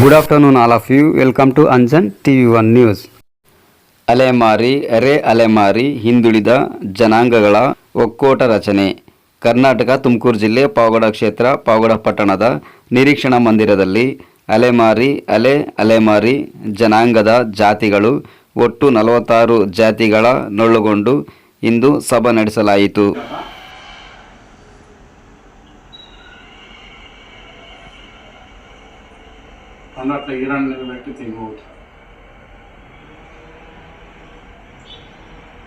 Good afternoon, all of you. Welcome to Anjan TV1 News. ಅಲೆಮಾರಿ ಅರೆ ಅಲೆಮಾರಿ ಹಿಂದುಳಿದ ಜನಾಂಗಗಳ ಒಕ್ಕೂಟ ರಚನೆ ಕರ್ನಾಟಕ ತುಮಕೂರು ಜಿಲ್ಲೆ ಪಾವಗಡ ಕ್ಷೇತ್ರ ಪಾವಗಡ ಪಟ್ಟಣದ ನಿರೀಕ್ಷಣಾ ಮಂದಿರದಲ್ಲಿ ಅಲೆಮಾರಿ ಅಲೆ ಅಲೆಮಾರಿ ಜನಾಂಗದ ಜಾತಿಗಳು ಒಟ್ಟು ನಲವತ್ತಾರು ಜಾತಿಗಳ ನೊಳ್ಳುಗೊಂಡು ಇಂದು ಸಭೆ ನಡೆಸಲಾಯಿತು ಅನ್ನಟ್ಲ ಹಿರಣ್ಯ ವ್ಯಕ್ತಿ ತೆಗಿಬೋದು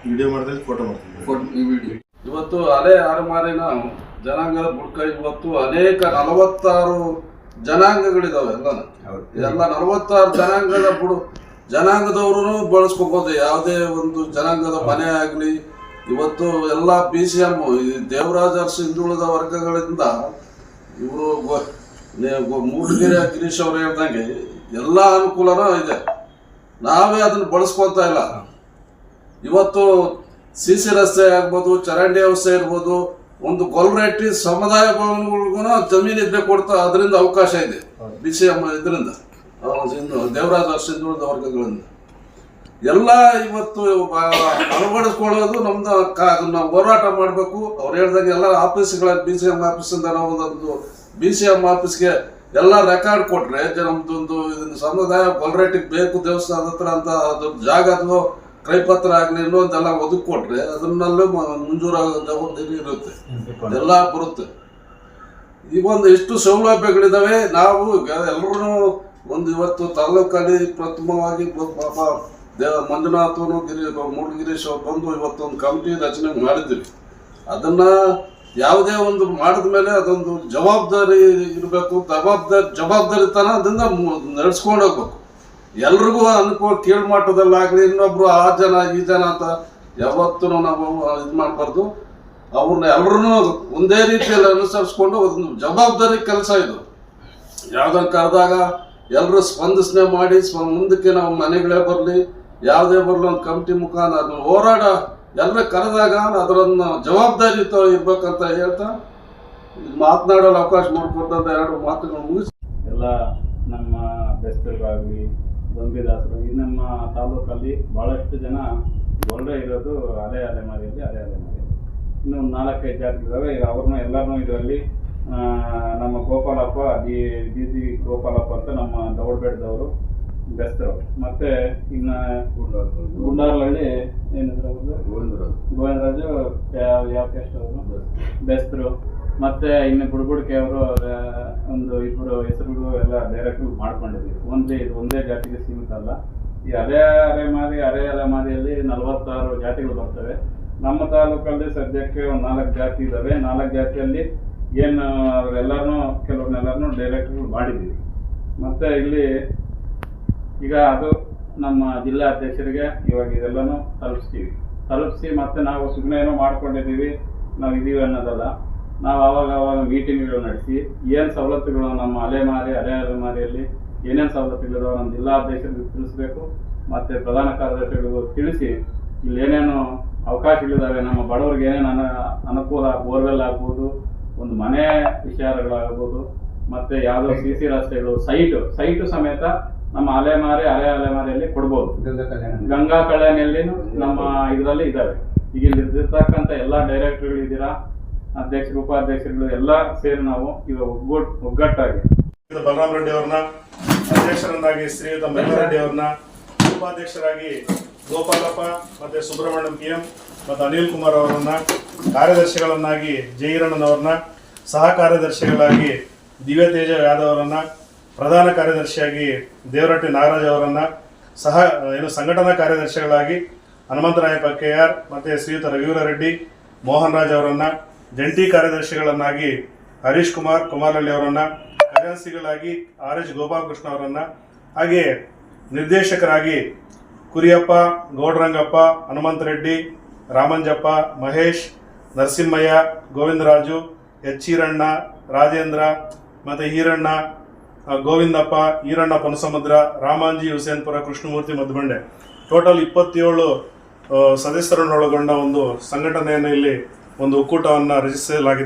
ವಿಡಿಯೋ ಮಾಡಿದ್ರೆ ಫೋಟೋ ಮಾಡ್ತೀನಿ. ಇವತ್ತು ಅಲೆ ಅಲೆಮಾರಿನ ಜನಾಂಗದ ಬುಡ್ಕ ಇವತ್ತು ಅನೇಕ ನಲವತ್ತಾರು ಜನಾಂಗಗಳಿದಾವೆ ಎಲ್ಲ ಎಲ್ಲ ನಲವತ್ತಾರು ಜನಾಂಗದ ಬುಡು ಜನಾಂಗದವರು ಬಳಸ್ಕೋಬಹುದು ಯಾವುದೇ ಒಂದು ಜನಾಂಗದ ಮನೆ ಆಗಲಿ ಇವತ್ತು ಎಲ್ಲ B C M Devaraja Arasu ಹಿಂದುಳಿದ ವರ್ಗಗಳಿಂದ ಇವರು ಮೂಡಿಗೆರೆ ಗಿರೀಶ್ ಅವರು ಹೇಳ್ದಂಗೆ ಎಲ್ಲ ಅನುಕೂಲನೂ ಇದೆ. ನಾವೇ ಅದನ್ನು ಬಳಸ್ಕೊತಾ ಇಲ್ಲ. ಇವತ್ತು ಸಿ ಸಿ ರಸ್ತೆ ಆಗ್ಬೋದು ಚರಂಡಿ ವ್ಯವಸ್ಥೆ ಇರ್ಬೋದು ಒಂದು ಗೊಲ್ರೆಟ್ಟಿ ಸಮುದಾಯ ಭವನಗಳಿಗೂ ಜಮೀನು ಇದ್ರೆ ಕೊಡ್ತಾ ಅದರಿಂದ ಅವಕಾಶ ಇದೆ. ಬಿ ಸಿ ಎಂ ಇದರಿಂದ ದೇವರಾಜ ಅರಸು ವರ್ಗಗಳಿಂದ. ಎಲ್ಲ ಇವತ್ತು ಅಳವಡಿಸ್ಕೊಳ್ಳೋದು ನಮ್ದು ಕಾ- ಹೋರಾಟ ಮಾಡಬೇಕು. ಅವ್ರು ಹೇಳ್ದಂಗೆ ಎಲ್ಲ ಆಫೀಸ್ಗಳ ಬಿ ಸಿ ಎಂ ಆಫೀಸಿಂದ ನಾವು ಒಂದೊಂದು ಬಿ ಸಿ ಎಂ ಆಫೀಸ್ಗೆ ಎಲ್ಲ ರೆಕಾರ್ಡ್ ಕೊಟ್ರೆ ನಮ್ದೊಂದು ಇದನ್ನ ಸಮುದಾಯ ಗೊಲ್ರಟ್ಟಿಗೆ ಬೇಕು ದೇವಸ್ಥಾನದ ಹತ್ರ ಅಂತ ಅದು ಜಾಗ ಅಥವಾ ಕೈಪತ್ರ ಆಗಲಿ ಇನ್ನೊಂದೆಲ್ಲ ಒದಗಿ ಕೊಟ್ರೆ ಅದನ್ನಲ್ಲೂ ಮಂಜೂರಾಗೋ ಜವಾಬ್ದಾರಿ ಇರುತ್ತೆ. ಎಲ್ಲ ಬರುತ್ತೆ. ಈ ಒಂದು ಎಷ್ಟು ಸೌಲಭ್ಯಗಳಿದ್ದಾವೆ ನಾವು ಎಲ್ಲರೂ ಒಂದು ಇವತ್ತು ತಾಲೂಕಲ್ಲಿ ಪ್ರಥಮವಾಗಿ ಪಾಪ ದೇವ ಮಂಜುನಾಥನು ಗಿರಿ ಮೂಡಗಿರೀಶ್ ಅವ್ರು ಬಂದು ಇವತ್ತೊಂದು ಕಮಿಟಿ ರಚನೆ ಮಾಡಿದ್ವಿ. ಅದನ್ನ ಯಾವುದೇ ಒಂದು ಮಾಡಿದ ಮೇಲೆ ಅದೊಂದು ಜವಾಬ್ದಾರಿ ಇರಬೇಕು, ಜವಾಬ್ದಾರಿ ಜವಾಬ್ದಾರಿತನದಿಂದ ನಡೆಸ್ಕೊಂಡು ಹೋಗ್ಬೇಕು. ಎಲ್ರಿಗೂ ಅನುಕೂಲ ಕೀಳ್ಮಟ್ಟದಲ್ಲಾಗಲಿ ಇನ್ನೊಬ್ರು ಆ ಜನ, ಈ ಜನ ಅಂತ ಯಾವತ್ತೂ ನಾವು ಇದು ಮಾಡಬಾರ್ದು. ಅವ್ರನ್ನ ಎಲ್ಲರನ್ನೂ ಒಂದೇ ರೀತಿಯಲ್ಲಿ ಅನುಸರಿಸ್ಕೊಂಡು ಒಂದು ಜವಾಬ್ದಾರಿ ಕೆಲಸ ಇದು. ಯಾವ್ದನ್ನ ಕರೆದಾಗ ಎಲ್ಲರೂ ಸ್ಪಂದಿಸನೆ ಮಾಡಿ ಸ್ವ ಮುಂದಕ್ಕೆ ನಾವು ಮನೆಗಳೇ ಬರಲಿ, ಯಾವುದೇ ಬರಲಿ, ಒಂದು ಕಮಿಟಿ ಮುಖಾಂತರ ಅದನ್ನ ಹೋರಾಟ ಎಲ್ಲರ ಕರೆದಾಗ ಅದರನ್ನ ಜವಾಬ್ದಾರಿಯುತ ಇರ್ಬೇಕಂತ ಹೇಳ್ತಾ ಮಾತನಾಡಲು ಅವಕಾಶ ಮಾಡಿಕೊಟ್ಟಂತ ಎರಡು ಮಾತುಗಳು ಮುಗಿಸಿ. ಎಲ್ಲ ನಮ್ಮ ಬೆಸ್ತರಿಗಾಗಲಿ ಗಂಭೀರದಾಸರು ಈ ನಮ್ಮ ತಾಲೂಕಲ್ಲಿ ಭಾಳಷ್ಟು ಜನ ಒಳ್ಳೆ ಇರೋದು ಅಲೆ ಮಾರಿಯಲ್ಲಿ ಅಲೆ ಅಲೆಮಾರಿ ಇನ್ನು ಒಂದು ನಾಲ್ಕೈದು ಜಾತಿಗಳಿದಾವೆ ಈಗ ಅವ್ರನ್ನ ಎಲ್ಲರನ್ನೂ ಇದರಲ್ಲಿ ನಮ್ಮ Gopalappa D D C Gopalappa ಅಂತ ನಮ್ಮ ದೌಡ್ಬೇಡದವರು ಬೆಸ್ತರು. ಮತ್ತೆ ಇನ್ನು ಗುಂಡಾರ್ಲಹಳ್ಳಿ ಏನಿದ್ರು ಅವ್ರದ್ದು? ಗೋವಿಂದರಾಜು. ಯಾವ ಕೆಸ್ಟ್ ಅವರು? ಬೆಸ್ತರು ಮತ್ತೆ ಇನ್ನು ಬುಡ್ಬುಡ್ಕೆ ಅವರು ಒಂದು ಇಬ್ಬರು ಹೆಸರುಗಳು ಎಲ್ಲ ಡೈರೆಕ್ಟ್ ಮಾಡ್ಕೊಂಡಿದ್ವಿ. ಒಂದೇ ಇದು ಒಂದೇ ಜಾತಿಗೆ ಸೀಮಿತ ಅಲ್ಲ. ಈ ಅರೆ ಅರೆಮಾರಿ ಅರೆ ಅಲೆಮಾರಿಯಲ್ಲಿ ನಲವತ್ತಾರು ಜಾತಿಗಳು ಬರ್ತವೆ. ನಮ್ಮ ತಾಲೂಕಲ್ಲಿ ಸದ್ಯಕ್ಕೆ ಒಂದು ನಾಲ್ಕು ಜಾತಿ ಇದ್ದಾವೆ ನಾಲ್ಕು ಜಾತಿಯಲ್ಲಿ ಏನು ಅವರೆಲ್ಲರನ್ನೂ ಕೆಲವ್ರನ್ನೆಲ್ಲರನ್ನೂ ಡೈರೆಕ್ಟ್ಗಳು ಮಾಡಿದ್ದೀವಿ. ಮತ್ತು ಇಲ್ಲಿ ಈಗ ಅದು ನಮ್ಮ ಜಿಲ್ಲಾ ಅಧ್ಯಕ್ಷರಿಗೆ ಇವಾಗ ಇದೆಲ್ಲನೂ ತಲುಪಿಸ್ತೀವಿ. ತಲುಪಿಸಿ ಮತ್ತೆ ನಾವು ಸುಮ್ಮನೆ ಏನೋ ಮಾಡ್ಕೊಂಡಿದ್ದೀವಿ. ನಾವು ಇದೀವಿ ಅನ್ನೋದಲ್ಲ. ನಾವು ಆವಾಗ ಆವಾಗ ಮೀಟಿಂಗ್ಗಳು ನಡೆಸಿ ಏನು ಸವಲತ್ತುಗಳು ನಮ್ಮ ಅಲೆಮಾರಿ ಅಲೆ ಅಲೆಮಾರಿಯಲ್ಲಿ ಏನೇನು ಸವಲತ್ತುಗಳಿದಾವೆ ನಮ್ಮ ಜಿಲ್ಲಾ ಅಧ್ಯಕ್ಷರಿಗೆ ತಿಳಿಸ್ಬೇಕು. ಮತ್ತೆ ಪ್ರಧಾನ ಕಾರ್ಯದರ್ಶಿಗಳಿಗೂ ತಿಳಿಸಿ ಇಲ್ಲಿ ಏನೇನು ಅವಕಾಶಗಳಿದ್ದಾವೆ ನಮ್ಮ ಬಡವರಿಗೆ ಏನೇನು ಅನ, ಅನುಕೂಲ ಬೋರ್ವೆಲ್ ಆಗ್ಬೋದು, ಒಂದು ಮನೆ ವಿಚಾರಗಳಾಗ್ಬೋದು, ಮತ್ತೆ ಯಾವುದೋ ಸಿ ಸಿ ರಸ್ತೆಗಳು, ಸೈಟು ಸೈಟು ಸಮೇತ ನಮ್ಮ ಅಲೆಮಾರಿ ಅಲೆ ಅಲೆಮಾರಿಯಲ್ಲಿ ಕೊಡ್ಬೋದು. ಗಂಗಾ ಕಲ್ಯಾಣಿಯಲ್ಲಿ ನಮ್ಮ ಇದರಲ್ಲಿ ಇದಾವೆ ಈಗ ಇಲ್ಲಿ ಇರ್ತಕ್ಕಂಥ ಎಲ್ಲ ಡೈರೆಕ್ಟರ್ಗಳು ಇದ್ದೀರಾ ಅಧ್ಯಕ್ಷರು ಉಪಾಧ್ಯಕ್ಷರುಗಳು ಎಲ್ಲ ಸೇರಿ ನಾವು ಈಗ ಒಗ್ಗೂಟ್ ಒಗ್ಗಟ್ಟಾಗಿ. ಬಲರಾಮ್ ರೆಡ್ಡಿ ಅವ್ರನ್ನ ಅಧ್ಯಕ್ಷರನ್ನಾಗಿ ಶ್ರೀಯುತ ರೆಡ್ಡಿ ಅವ್ರನ್ನ ಉಪಾಧ್ಯಕ್ಷರಾಗಿ ಗೋಪಾಲಪ್ಪ ಮತ್ತೆ ಸುಬ್ರಹ್ಮಣ್ಯಂ ಪಿ ಎಂ ಮತ್ತು ಅನಿಲ್ ಕುಮಾರ್ ಅವರನ್ನ ಕಾರ್ಯದರ್ಶಿಗಳನ್ನಾಗಿ ಜಯೀರಣ್ಣನವ್ರನ್ನ ಸಹ ಕಾರ್ಯದರ್ಶಿಗಳಾಗಿ ದಿವ್ಯತೇಜ ಯಾದವ್ ಅವರನ್ನ ಪ್ರಧಾನ ಕಾರ್ಯದರ್ಶಿಯಾಗಿ ದೇವರಟ್ಟಿ ನಾಗರಾಜ್ ಅವರನ್ನ, ಸಹ, ಏನು ಸಂಘಟನಾ ಕಾರ್ಯದರ್ಶಿಗಳಾಗಿ ಹನುಮಂತರಾಯಪ್ಪ ಕೆ ಆರ್ ಮತ್ತು ಶ್ರೀಯುತ ರವೀವರ ರೆಡ್ಡಿ, ಮೋಹನ್ ರಾಜ್ ಅವರನ್ನು, ಜಂಟಿ ಕಾರ್ಯದರ್ಶಿಗಳನ್ನಾಗಿ ಹರೀಶ್ ಕುಮಾರ್, ಕುಮಾರಳ್ಳಿ ಅವರನ್ನು ಖಜಾನ್ಸಿಗಳಾಗಿ ಆರ್ ಎಚ್ ಗೋಪಾಲಕೃಷ್ಣ ಅವರನ್ನು, ಹಾಗೆ ನಿರ್ದೇಶಕರಾಗಿ ಕುರಿಯಪ್ಪ, ಗೌಡರಂಗಪ್ಪ, ಹನುಮಂತ ರೆಡ್ಡಿ, ರಾಮಂಜಪ್ಪ, ಮಹೇಶ್, ನರಸಿಂಹಯ್ಯ, ಗೋವಿಂದರಾಜು, ಎಚ್ ಈರಣ್ಣ, ರಾಜೇಂದ್ರ ಮತ್ತು ಈರಣ್ಣ ಗೋವಿಂದಪ್ಪ ಈರಣ್ಣ ಪನಸಮುದ್ರ ರಾಮಾಂಜಿ, ಹುಸೇನ್ಪುರ, ಕೃಷ್ಣಮೂರ್ತಿ, ಮಧುಬಂಡೆ. ಟೋಟಲ್ ಇಪ್ಪತ್ತೇಳು ಸದಸ್ಯರನ್ನೊಳಗೊಂಡ ಒಂದು ಸಂಘಟನೆಯನ್ನು ಇಲ್ಲಿ ಒಂದು ಒಕ್ಕೂಟವನ್ನು ರಚಿಸಲಾಗಿದೆ.